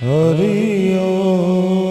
Hari Om.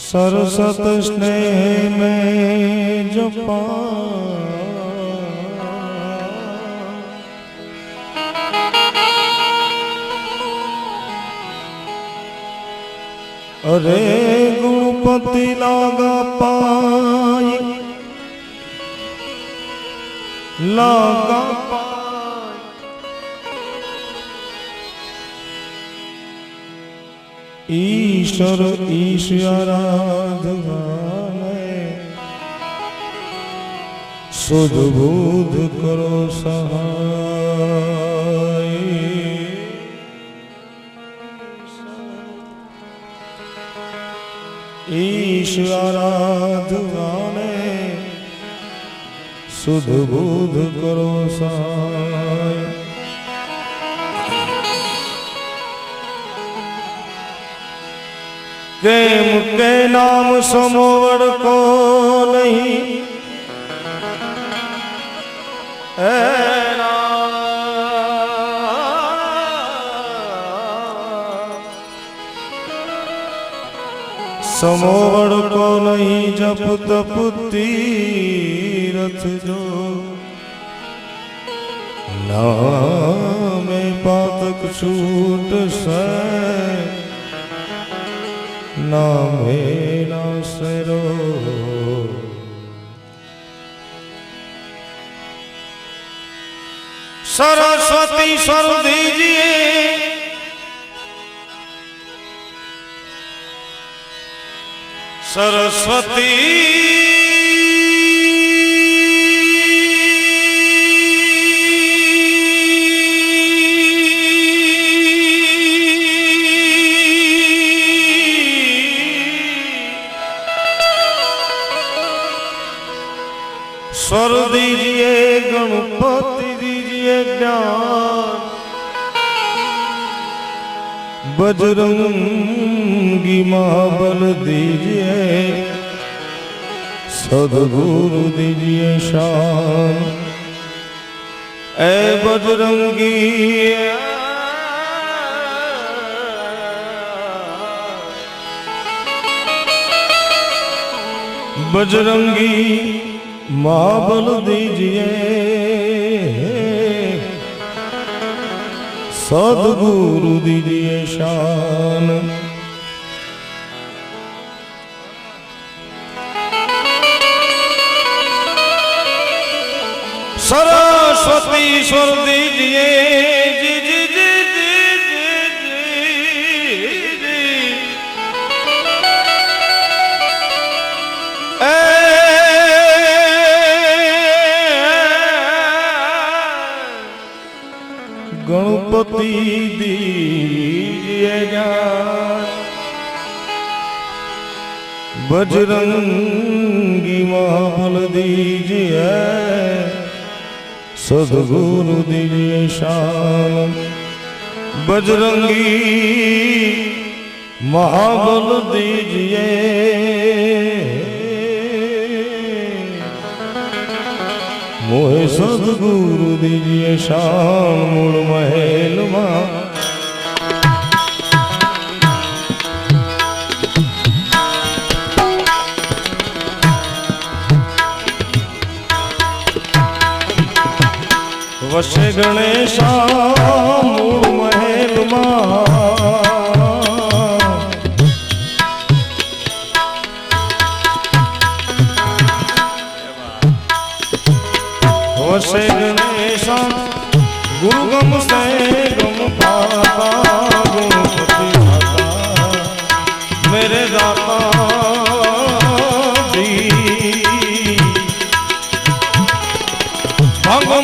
सरसत स्नेह में जो पा अरे गुणपति लागा पाई लागा ઈશ્વર ઈશ આરાધવાને સુધબુધ કરો સહાય ઈશ આરાધવાને સુધબુધ કરો સહાય કો નહીં. હે રામ। સમોવડ કો નહીં, જપ તપ તીરથ જો. નામે પાતક છૂટ સે નામે નાસરો સરસ્વતી સ્વર દીજીએ સરસ્વતી बजरंगी महाबल दीजिए सदगुरु दीजिए शान ए बजरंगी बजरंगी महाबल दीजिए સદગુરુ દીજીએ શાન. સરસ્વતી સ્વર દીજીએ ગણપતિ દીજીએ જ્ઞાન બજરંગી મહાબલ દીજીએ बजरंगी દીજીએ શાન મોહે સદગુરુ દીજીએ શાન મૂળ મહેલમાં. વશે ગણેશા મૂળ મહેલમાં. વસે ગણેશા ગુરુ ગમ સે ગમ પાતા ગુણપતિ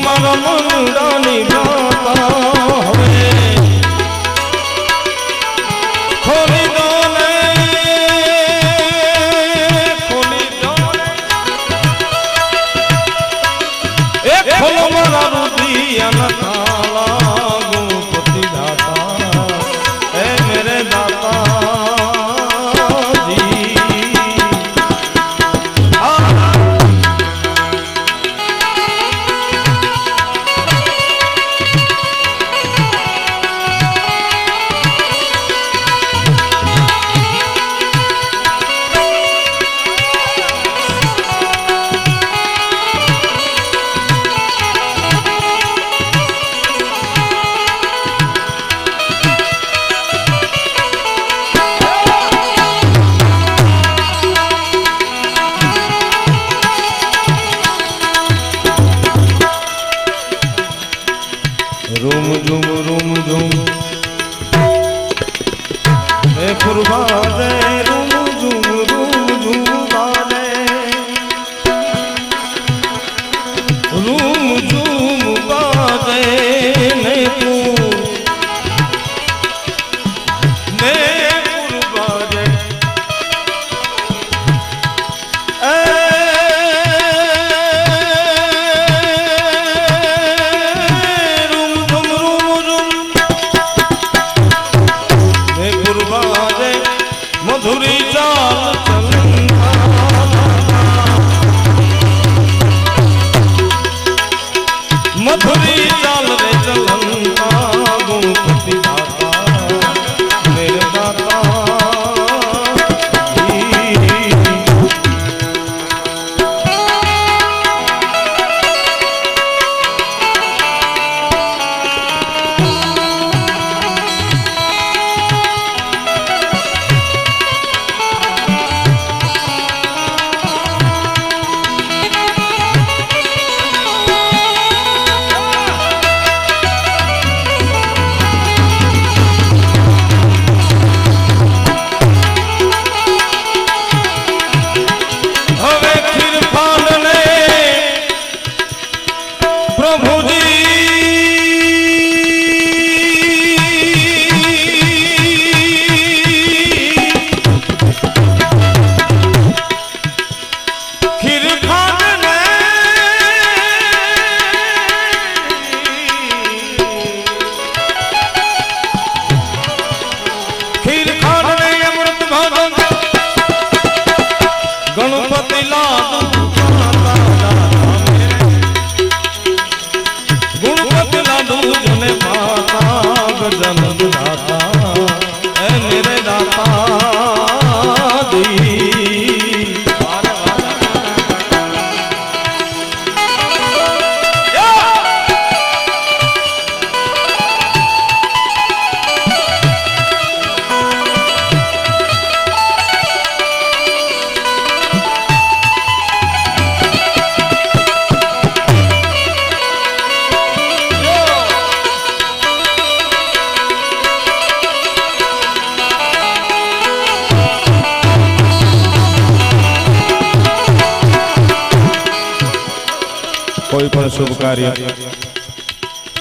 મારા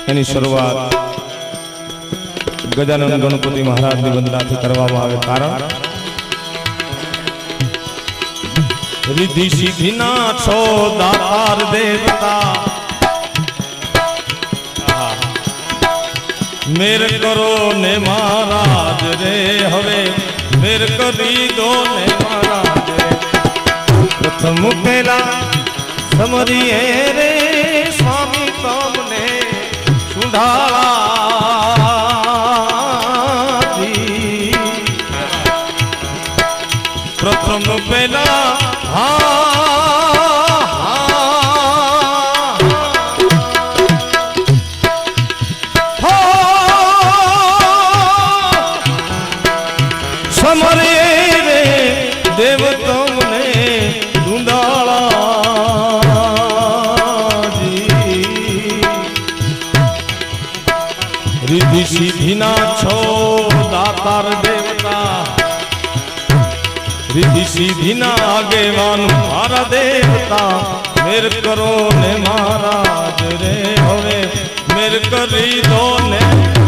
એની શરૂઆત ગજાનંદ ગણપતિ મહારાજની વંદનાથી કરવામાં આવે કારણ? રિધિ સિદ્ધિના છો દાતાર દેવતા મેર કરો ને મહારાજ રે, હવે મેર કરી દો ને મહારાજ પ્રથમ પેલા સમરીએ રે સુધારાજી રિદ્ધિ સિદ્ધિ ના આગેવાન મારા દેવતા, મેર કરો ને મહારાજ રે હવે, મેર કરી દો ને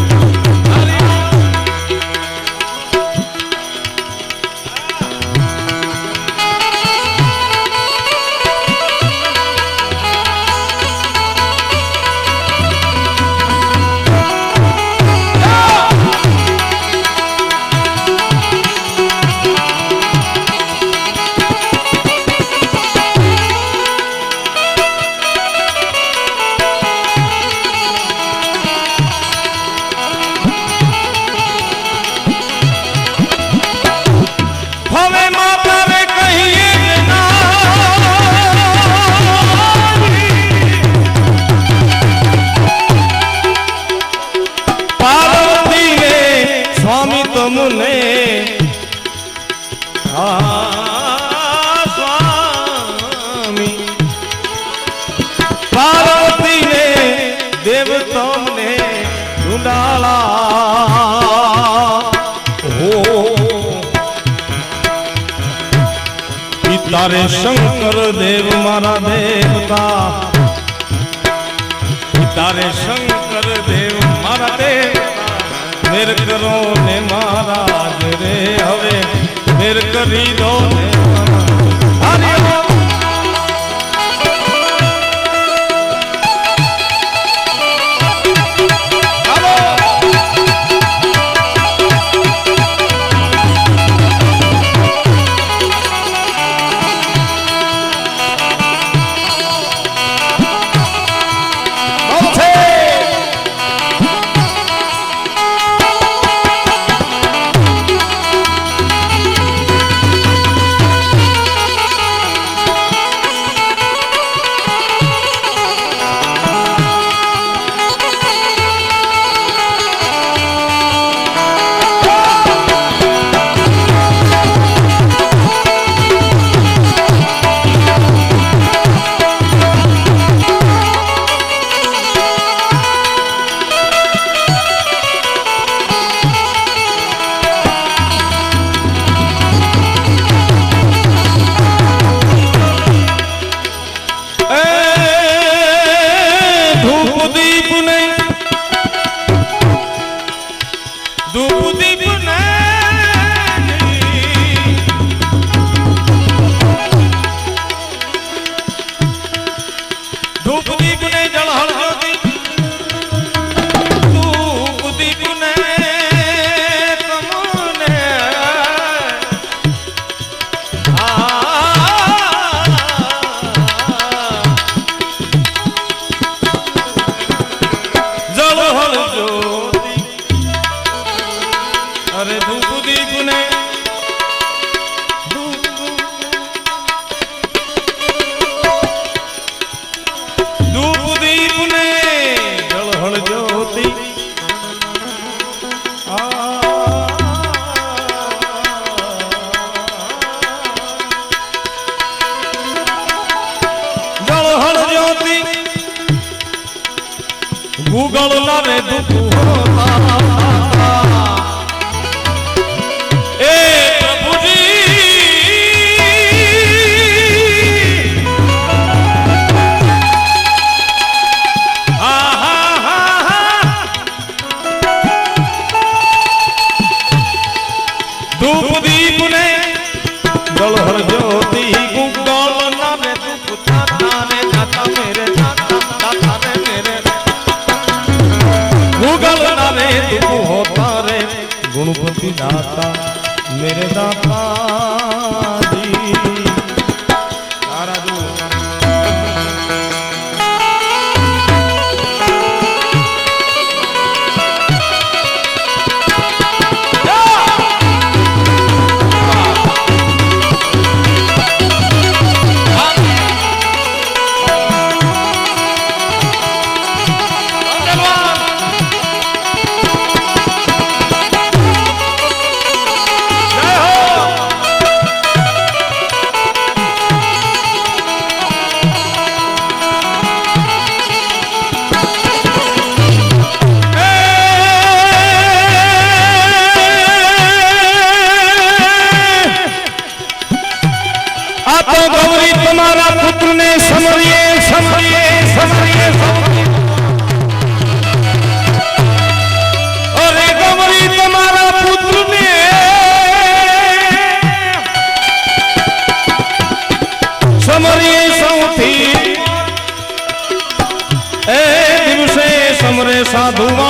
તારે શંકર દેવ, મારા દેવતા. તારે શંકર દેવ, મારા દેવતા. મેર કરો ને મહારાજ રે હવે. મેર કરી દો ને ગૂગળ ના રે દુઃખ હોતા गुणपति दाता मेरे दाता बाबुआ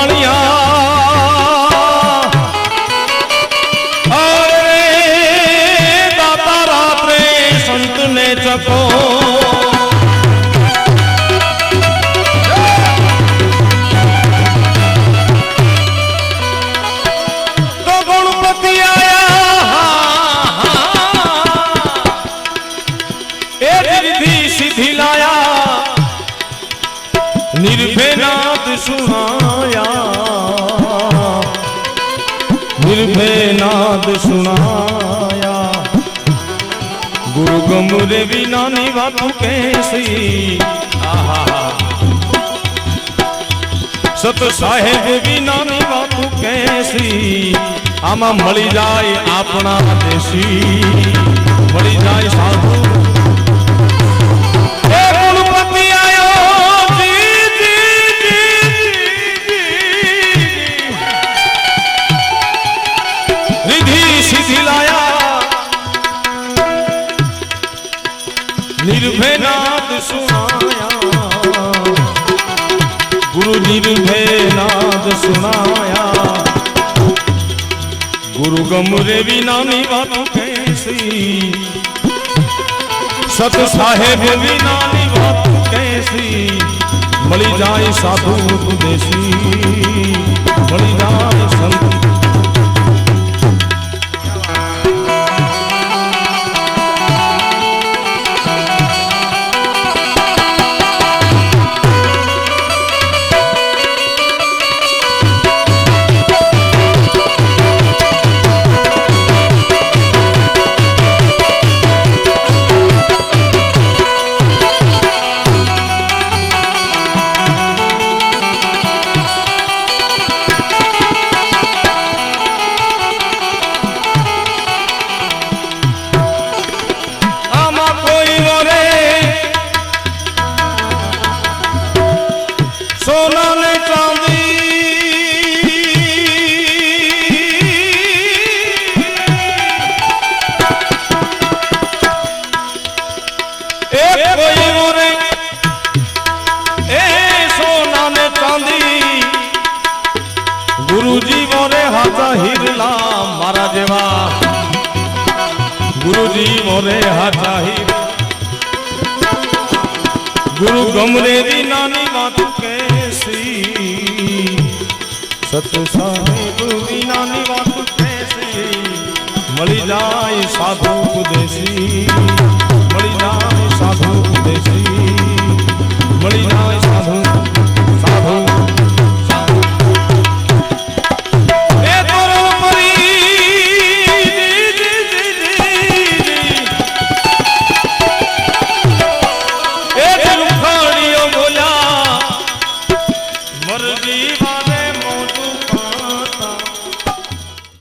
નિર્ભેનાદ સુનાયા નિર્ભયનાદ સુનાયા ગુરુ ગમરે વિનાની વાતો કેસી આહા સત સાહેબ વિનાની વાતો કેસી આમાં મળી જાય આપણા દેશી મળી જાય સાધુ સુણાયા ગુરુ ગમરે વિનાની વાતો કહેસી સત સાહેબ વિનાની વાતો કહેસી મળી જાય સાધુ દેશી મળી જાય સંત સતસંગ ગુરુ મળી જાય સાધુ